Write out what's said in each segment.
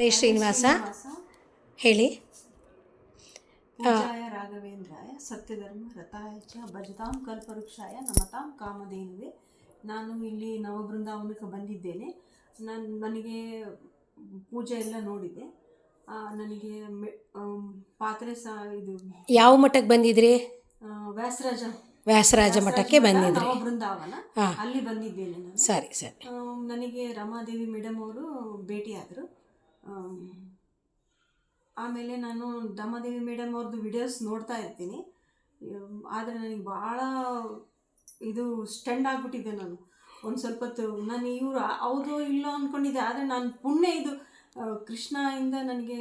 ಹರೇ ಶ್ರೀನಿವಾಸ ಹೇಳಿ. ರಾಘವೇಂದ್ರಾಯ ಸತ್ಯಧರ್ಮ ರಥಾಯ ಚ ಭಜತಾಂ ಕಲ್ಪವೃಕ್ಷಾಯ ನಮತಾಂ ಕಾಮಧೇನುವೆ. ನಾನು ಇಲ್ಲಿ ನವಬೃಂದಾವನಕ್ಕೆ ಬಂದಿದ್ದೇನೆ. ನಾನು ನನಗೆ ಪೂಜೆ ಎಲ್ಲ ನೋಡಿದೆ. ನನಗೆ ಪಾತ್ರೆ ಸಹ ಇದು ಯಾವ ಮಠಕ್ಕೆ ಬಂದಿದ್ರಿ? ವ್ಯಾಸರಾಜ. ವ್ಯಾಸರಾಜ ಮಠಕ್ಕೆ ಬಂದಿದ್ರಿ. ನವಬೃಂದಾವನ. ಹಾ. ಅಲ್ಲಿ ಬಂದಿದ್ದೇನೆ ನಾನು. ಸರಿ ಸರಿ. ನನಗೆ ರಮಾದೇವಿ ಮೇಡಮ್ ಅವರು ಭೇಟಿಯಾದರು. ಆಮೇಲೆ ನಾನು ರಮಾದೇವಿ ಮೇಡಮ್ ಅವ್ರದ್ದು ವಿಡಿಯೋಸ್ ನೋಡ್ತಾ ಇರ್ತೀನಿ. ಆದರೆ ನನಗೆ ಭಾಳ ಇದು ಸ್ಟೆಂಡ್ ಆಗಿಬಿಟ್ಟಿದ್ದೆ ನಾನು. ಒಂದು ಸ್ವಲ್ಪ ಹೊತ್ತು ನಾನು ಇವರು ಹೌದು ಇಲ್ಲೋ ಅಂದ್ಕೊಂಡಿದ್ದೆ ಆದರೆ ನಾನು ಪುಣ್ಯ ಇದು ಕೃಷ್ಣ ಕೃಷ್ಣಯಿಂದ ನನಗೆ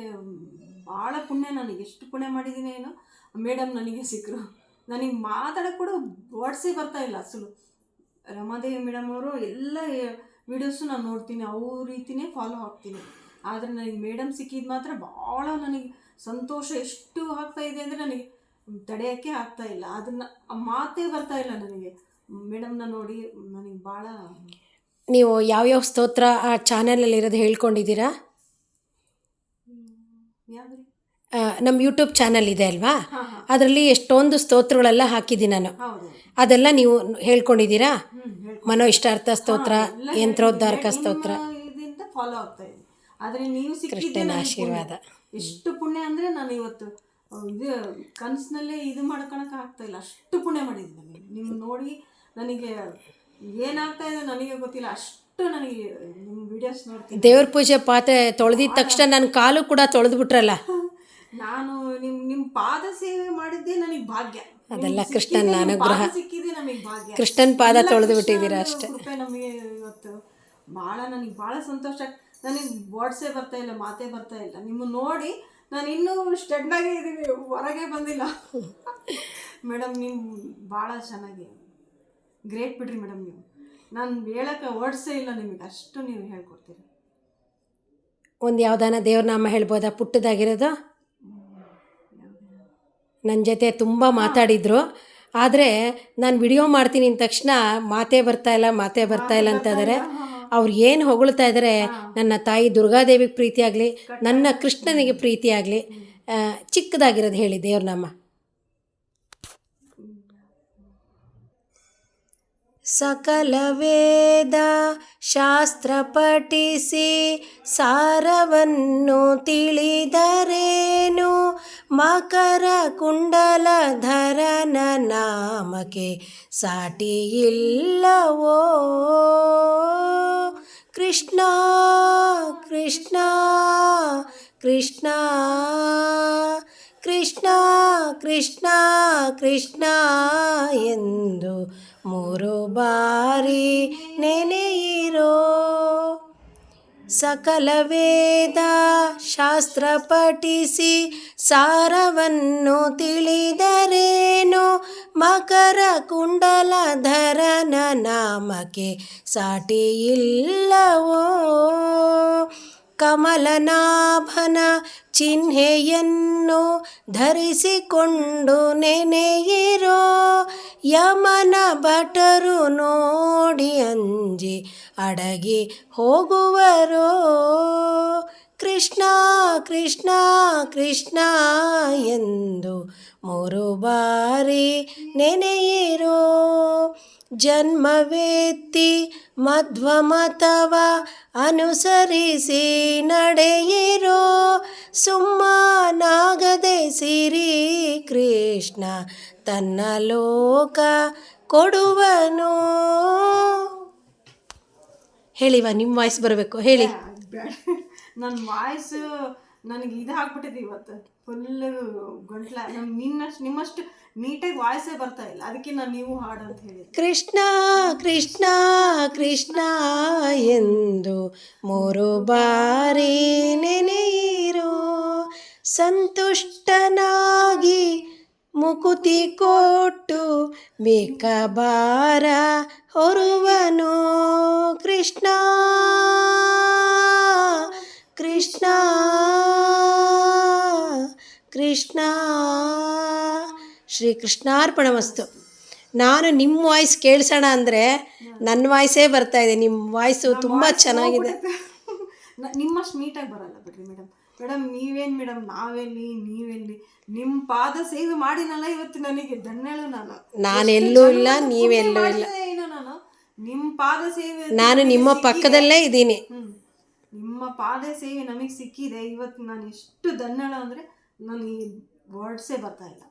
ಭಾಳ ಪುಣ್ಯ ನನಗೆ. ಎಷ್ಟು ಪುಣ್ಯ ಮಾಡಿದ್ದೀನಿ ಏನೋ? ಮೇಡಮ್ ನನಗೆ ಸಿಕ್ಕರು ನನಗೆ ಮಾತಾಡೋಕ್ಕೆ ಕೂಡ ವರ್ಡ್ಸೇ ಬರ್ತಾ ಇಲ್ಲ ಅಸಲು. ರಮಾದೇವಿ ಮೇಡಮ್ ಅವರು ಎಲ್ಲ ವಿಡಿಯೋಸು ನಾನು ನೋಡ್ತೀನಿ, ಅವ್ರ ರೀತಿನೇ ಫಾಲೋ ಆಗ್ತೀನಿ ಆದರೆ ನನಗೆ ಮೇಡಮ್ ಸಿಕ್ಕಿದ ಮಾತ್ರ ಭಾಳ ನನಗೆ ಸಂತೋಷ ಎಷ್ಟು ಆಗ್ತಾ ಇದೆ ಅಂದರೆ ನನಗೆ ತಡೆಯೋಕ್ಕೆ ಆಗ್ತಾ ಇಲ್ಲ. ಅದನ್ನು ಮಾತೇ ಬರ್ತಾ ಇಲ್ಲ ನನಗೆ. ಮೇಡಮ್ನ ನೋಡಿ ನನಗೆ ಭಾಳ ನೀವು ಯಾವ್ಯಾವ ಸ್ತೋತ್ರ ಆ ಚಾನಲಲ್ಲಿ ಇರೋದು ಹೇಳ್ಕೊಂಡಿದ್ದೀರಾ? ಯಾವ್ದು ನಮ್ಮ ಯೂಟ್ಯೂಬ್ ಚಾನಲ್ ಇದೆ ಅಲ್ವಾ? ಅದರಲ್ಲಿ ಎಷ್ಟೊಂದು ಸ್ತೋತ್ರಗಳೆಲ್ಲ ಹಾಕಿದ್ದೀನಿ ನಾನು. ಅದೆಲ್ಲ ನೀವು ಹೇಳ್ಕೊಂಡಿದ್ದೀರಾ? ಮನೋ ಇಷ್ಟಾರ್ಥ ಸ್ತೋತ್ರ ಯಂತ್ರೋದ್ಧಾರಕ ಸ್ತೋತ್ರ. ಫಾಲೋ ಆಗ್ತಾ ಇದೆ. ಆದರೆ ನೀವು ಸಿಕ್ಕಿದ್ದೆ ಕೃಷ್ಣನ ಆಶೀರ್ವಾದ. ಎಷ್ಟು ಪುಣ್ಯ ಅಂದರೆ ನಾನು ಇವತ್ತು ಇದು ಕನಸಿನಲ್ಲೇ ಇದು ಮಾಡ್ಕೊಳಕ್ಕೆ ಆಗ್ತಾ ಇಲ್ಲ. ಅಷ್ಟು ಪುಣ್ಯ ಮಾಡಿದ್ದೀನಿ ನಿಮ್ಮ ನೋಡಿ ನನಗೆ ಏನಾಗ್ತಾ ಇದೆ ನನಗೆ ಗೊತ್ತಿಲ್ಲ. ಅಷ್ಟು ನನಗೆ ನಿಮ್ಮ ವಿಡಿಯೋಸ್ ನೋಡ್ತೀನಿ. ದೇವ್ರ ಪೂಜೆ ಪಾತ್ರೆ ತೊಳೆದಿದ ತಕ್ಷಣ ನನ್ನ ಕಾಲು ಕೂಡ ತೊಳೆದು ಬಿಟ್ರಲ್ಲ ನಾನು ನಿಮ್ಮ ನಿಮ್ಮ ಪಾದ ಸೇವೆ ಮಾಡಿದ್ದೆ ನನಗೆ ಭಾಗ್ಯ. ಅದೆಲ್ಲ ನಿಮ್ಗೆ ಕೃಷ್ಣನ ಅನುಗ್ರಹ. ಸಿಕ್ಕಿದೆ ನಮಗೆ ಭಾಗ್ಯ. ಕೃಷ್ಣನ ಪಾದ ತೊಳೆದು ಬಿಟ್ಟಿದ್ದೀರಾ ಅಷ್ಟೇ. ನಮಗೆ ಇವತ್ತು. ಭಾಳ ನನಗೆ ಭಾಳ ಸಂತೋಷ. ನನಗೆ ವರ್ಡ್ಸೇ ಬರ್ತಾ ಇಲ್ಲ ಮಾತೇ ಬರ್ತಾ ಇಲ್ಲ. ನಿಮ್ಮ ನೋಡಿ ನಾನು ಇನ್ನೂ ಸ್ಟೆಡ್ನಾಗೆ ಇದ್ದೀನಿ ಹೊರಗೆ ಬಂದಿಲ್ಲ. ಮೇಡಮ್ ನೀವು ಭಾಳ ಚೆನ್ನಾಗಿ ಗ್ರೇಟ್ ಬಿಡ್ರಿ ಮೇಡಮ್ ನೀವು. ನಾನು ಹೇಳೋಕ್ಕೆ ವರ್ಡ್ಸೇ ಇಲ್ಲ ನಿಮಗೆ ಅಷ್ಟು ನೀವು ಹೇಳ್ಕೊಡ್ತೀರಿ. ಒಂದು ಯಾವ್ದಾನ ದೇವ್ರ ನಾಮ ಹೇಳ್ಬೋದಾ? ಪುಟ್ಟದಾಗಿರೋದು? ನನ್ನ ಜೊತೆ ತುಂಬ ಮಾತಾಡಿದ್ರು. ಆದರೆ ನಾನು ವಿಡಿಯೋ ಮಾಡ್ತೀನಿ ಅಂದ ತಕ್ಷಣ ಮಾತೇ ಬರ್ತಾ ಇಲ್ಲ ಮಾತೇ ಬರ್ತಾ ಇಲ್ಲ ಅಂತಂದರೆ ಅವ್ರು ಏನು ಹೊಗಳ್ತಾ ಇದ್ದಾರೆ ನನ್ನ ತಾಯಿ ದುರ್ಗಾದೇವಿಗೆ ಪ್ರೀತಿ ಆಗಲಿ ನನ್ನ ಕೃಷ್ಣನಿಗೆ ಪ್ರೀತಿ ಆಗಲಿ ಚಿಕ್ಕದಾಗಿರೋದು ಹೇಳಿ ದೇವ್ರ ನಾಮ ಸಕಲ ವೇದ ಶಾಸ್ತ್ರ ಪಠಿಸಿ ಸಾರವನ್ನು ತಿಳಿದರೇನು? ಮಕರ ಕುಂಡಲಧರನ ನಾಮಕೆ ಸಾಟಿ ಇಲ್ಲವೋ ಕೃಷ್ಣ ಕೃಷ್ಣ ಕೃಷ್ಣ ಕೃಷ್ಣ ಕೃಷ್ಣ ಕೃಷ್ಣ ಎಂದು ಮೂರು ಬಾರಿ ನೆನೆಯಿರೋ ಸಕಲ ವೇದ ಶಾಸ್ತ್ರ ಪಠಿಸಿ ಸಾರವನ್ನು ತಿಳಿದರೇನು? ಮಕರ ಕುಂಡಲಧರನ ನಾಮಕ್ಕೆ ಸಾಟಿ ಇಲ್ಲವೋ ಕಮಲನಾಭನ ಚಿಹ್ನೆಯನ್ನು ಧರಿಸಿಕೊಂಡು ನೆನೆಯಿರೋ ಯಮನ ಭಟರು ನೋಡಿ ಅಂಜಿ ಅಡಗಿ ಹೋಗುವರೋ. ಕೃಷ್ಣ ಕೃಷ್ಣ ಕೃಷ್ಣ ಎಂದು ಮೂರು ಬಾರಿ ನೆನೆಯಿರೋ ಜನ್ಮವೆತ್ತಿ ಮಧ್ವಮತವ ಅನುಸರಿಸಿ ನಡೆಯಿರೋ ಸುಮ್ಮನಾಗದೆ ಸಿರಿ ಕೃಷ್ಣ ತನ್ನ ಲೋಕ ಕೊಡುವನು. ಹೇಳಿವ ನಿಮ್ಮ ವಾಯ್ಸ್ ಬರಬೇಕು, ಹೇಳಿ. ನನ್ನ ವಾಯ್ಸ್ ನನಗೆ ಇದು ಹಾಕ್ಬಿಟ್ಟಿದೆ ಇವತ್ತು. ಫುಲ್ ಗಂಟ್ಲ ನಮ್ಗೆ ನಿನ್ನಷ್ಟು, ನಿಮ್ಮಷ್ಟು ನೀಟಾಗಿ ವಾಯ್ಸೇ ಬರ್ತಾ ಇಲ್ಲ. ಅದಕ್ಕೆ ನಾನು ನೀವು ಹಾಡು ಅಂತ ಹೇಳಿದೆ ಕೃಷ್ಣ ಕೃಷ್ಣ ಕೃಷ್ಣ ಎಂದು ಮೂರು ಬಾರಿ ನೆನೆಯಿರೋ. ಸಂತುಷ್ಟನಾಗಿ ಮುಕುತಿ ಕೊಟ್ಟು ಬೇಕಬಾರ ಹೊರುವನು ಕೃಷ್ಣ. ಕೃಷ್ಣ ಕೃಷ್ಣ. ಶ್ರೀ ಕೃಷ್ಣಾರ್ಪಣಮಸ್ತು ನಾನು ನಿಮ್ಮ ವಾಯ್ಸ್ ಕೇಳಿಸೋಣ ಅಂದರೆ ನನ್ನ ವಾಯ್ಸೇ ಬರ್ತಾ ಇದೆ. ನಿಮ್ಮ ವಾಯ್ಸು ತುಂಬ ಚೆನ್ನಾಗಿದೆ. ನಿಮ್ಮಷ್ಟು ನೀಟಾಗಿ ಬರಲ್ಲ ಬಿಡ್ರಿ ಮೇಡಮ್ ಮೇಡಮ್ ನೀವೇನು ಮೇಡಮ್ ನಾವೆಲ್ಲಿ ನೀವೆಲ್ಲಿ? ನಿಮ್ಮ ಪಾದ ಸೇವೆ ಮಾಡಿನಲ್ಲ ಇವತ್ತು ನನಗೆ ಧನ್ಯಳು ನಾನು. ನಾನೆಲ್ಲೂ ಇಲ್ಲ, ನೀವೆಲ್ಲೂ ಇಲ್ಲ. ಏನೋ ನಾನು. ನಿಮ್ಮ ಪಾದ ಸೇವೆ ನಾನು ನಿಮ್ಮ ಪಕ್ಕದಲ್ಲೇ ಇದ್ದೀನಿ. ನಿಮ್ಮ ಪಾದ ಸೇವೆ ನಮಗೆ ಸಿಕ್ಕಿದೆ. ಇವತ್ತು ನಾನು ಎಷ್ಟು ಧನ್ಯಳು ಅಂದರೆ ನನಗೆ ವರ್ಡ್ಸೇ ಬರ್ತಾ ಇಲ್ಲ.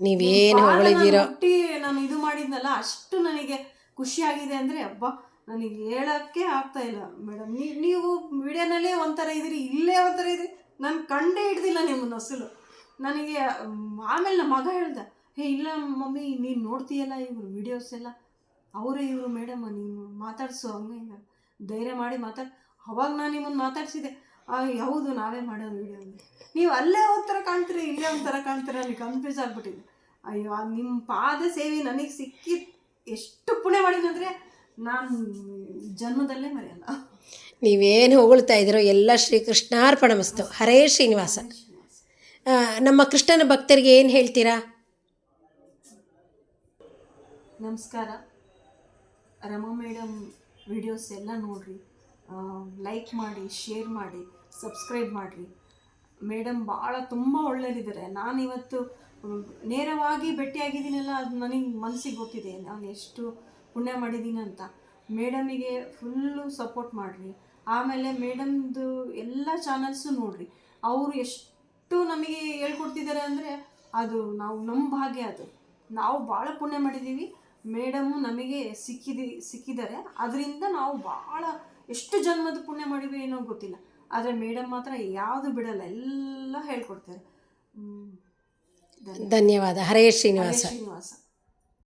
ನೀವೇನು ನಾನು ಹೊಗಳಿದ್ದೀರೋ ಮುಟ್ಟಿ ನಾನು ಇದು ಮಾಡಿದ್ನಲ್ಲ ಅಷ್ಟು ನನಗೆ ಖುಷಿಯಾಗಿದೆ ಅಂದರೆ ಅಬ್ಬಾ ನನಗೆ ಹೇಳೋಕ್ಕೆ ಆಗ್ತಾ ಇಲ್ಲ. ಮೇಡಮ್ ನೀವು ವಿಡಿಯೋನಲ್ಲೇ ಒಂಥರ ಇದ್ದೀರಿ ಇಲ್ಲೇ ಒಂಥರ ಇದ್ದೀರಿ. ನಾನು ಕಂಡೇ ಹಿಡ್ದಿಲ್ಲ ನಿಮ್ಮನ್ನ ಅಸಲು. ನನಗೆ ಆಮೇಲೆ ನಮ್ಮ ಮಗ ಹೇಳ್ದ ಹೇ ಇಲ್ಲ ಮಮ್ಮಿ ನೀನು ನೋಡ್ತೀಯಲ್ಲ ಇವರು ವಿಡಿಯೋಸ್ ಎಲ್ಲ? ಅವರೇ ಇವರು ಮೇಡಮ್ ನೀನು ಮಾತಾಡ್ಸು. ಹಂಗೆ ಧೈರ್ಯ ಮಾಡಿ ಮಾತಾಡ್ ಅವಾಗ ನಾನು ನಿಮ್ಮನ್ನು ಮಾತಾಡ್ಸಿದೆ ಹೌದು ನಾವೇ ಮಾಡೋದು ವಿಡಿಯೋ ನೀವು ಅಲ್ಲೇ ಒಂಥರ ಕಾಣ್ತೀರಿ ಇಲ್ಲೇ ಒಂಥರ ಕಾಣ್ತೀರ ಅಲ್ಲಿ ಕನ್ಫ್ಯೂಸ್ ಆಗಿಬಿಟ್ಟಿದೆ. ಅಯ್ಯೋ ನಿಮ್ಮ ಪಾದ ಸೇವೆ ನನಗೆ ಸಿಕ್ಕಿ ಎಷ್ಟು ಪುಣ್ಯ ಮಾಡಿದಂದರೆ ನಾನು ಜನ್ಮದಲ್ಲೇ ಮರೆಯಲ್ಲ. ನೀವೇನು ಹೊಗಳ್ತಾ ಇದ್ದೀರೋ ಎಲ್ಲ ಶ್ರೀಕೃಷ್ಣಾರ್ಪಣಮಸ್ತು ಹರೇ ಶ್ರೀನಿವಾಸ. ನಮ್ಮ ಕೃಷ್ಣನ ಭಕ್ತರಿಗೆ ಏನು ಹೇಳ್ತೀರಾ? ನಮಸ್ಕಾರ. ರಮಾ ಮೇಡಮ್ ವಿಡಿಯೋಸ್ ಎಲ್ಲ ನೋಡ್ರಿ. ಲೈಕ್ ಮಾಡಿ ಶೇರ್ ಮಾಡಿ ಸಬ್ಸ್ಕ್ರೈಬ್ ಮಾಡಿರಿ. ಮೇಡಮ್ ಭಾಳ ತುಂಬ ಒಳ್ಳೆಯದಿದ್ದಾರೆ ನಾನು ಇವತ್ತು ಮ್, ನೇರವಾಗಿ ಭೇಟಿಯಾಗಿದ್ದೀನಲ್ಲ ಅದು ನನಗೆ ಮನಸ್ಸಿಗೆ ಗೊತ್ತಿದೆ. ನಾನು ಎಷ್ಟು ಪುಣ್ಯ ಮಾಡಿದ್ದೀನಿ ಅಂತ. ಮೇಡಮಿಗೆ ಫುಲ್ಲು ಸಪೋರ್ಟ್ ಮಾಡಿರಿ. ಆಮೇಲೆ ಮೇಡಮ್ದು ಎಲ್ಲ ಚಾನಲ್ಸು ನೋಡಿರಿ. ಅವರು ಎಷ್ಟು ನಮಗೆ ಹೇಳ್ಕೊಡ್ತಿದ್ದಾರೆ ಅಂದರೆ ಅದು ನಾವು ನಮ್ಮ ಭಾಗ್ಯ ಅದು. ನಾವು ಭಾಳ ಪುಣ್ಯ ಮಾಡಿದ್ದೀವಿ ಮೇಡಮು ನಮಗೆ ಸಿಕ್ಕಿದಿ ಸಿಕ್ಕಿದ್ದಾರೆ ಅದರಿಂದ ನಾವು ಭಾಳ ಎಷ್ಟು ಜನ್ಮದ ಪುಣ್ಯ ಮಾಡಿವಿ ಏನೋ ಗೊತ್ತಿಲ್ಲ. ಆದರೆ ಮೇಡಮ್ ಮಾತ್ರ ಯಾವುದು ಬಿಡಲ್ಲ ಎಲ್ಲ ಹೇಳ್ಕೊಡ್ತಾರೆ. ಧನ್ಯವಾದ. ಹರೇ ಶ್ರೀನಿವಾಸ. ಶ್ರೀನಿವಾಸ.